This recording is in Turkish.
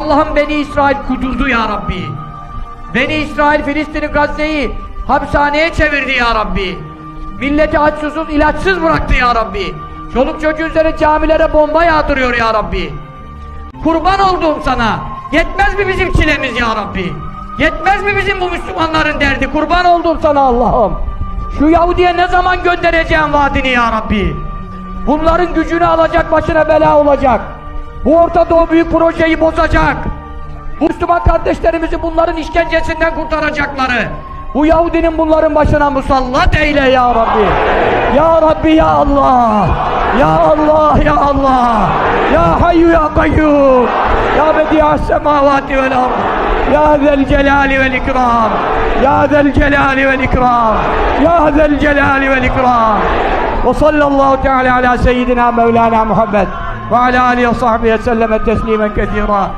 Allah'ım Beni İsrail kudurdu ya Rabbi. Beni İsrail Filistin'i Gazze'yi hapishaneye çevirdi ya Rabbi. Milleti aç susuz ilaçsız bıraktı ya Rabbi. Çoluk çocuğu üzerine camilere bomba yağdırıyor ya Rabbi. Kurban olduğum sana. Yetmez mi bizim çilemiz ya Rabbi? Yetmez mi bizim bu Müslümanların derdi? Kurban olduğum sana Allah'ım. Şu Yahudi'ye ne zaman göndereceğim vaadini ya Rabbi? Bunların gücünü alacak başına bela olacak. Bu Orta Doğu büyük projeyi bozacak. Müslüman kardeşlerimizi bunların işkencesinden kurtaracakları. Bu Yahudinin bunların başına musallat eyle ya Rabbi. Ya Rabbi ya Allah. Ya Allah ya Allah. Ya Hayyu ya Kayyum. Ya Bedi'a semavati vel ard. Ya zel celali vel ikram. Ya zel celali vel ikram. Ya zel celali vel ikram. Ve sallallahu teala ala seyyidina Mevlana Muhammed. وعلى آله وصحبه وسلم تسليما كثيرا.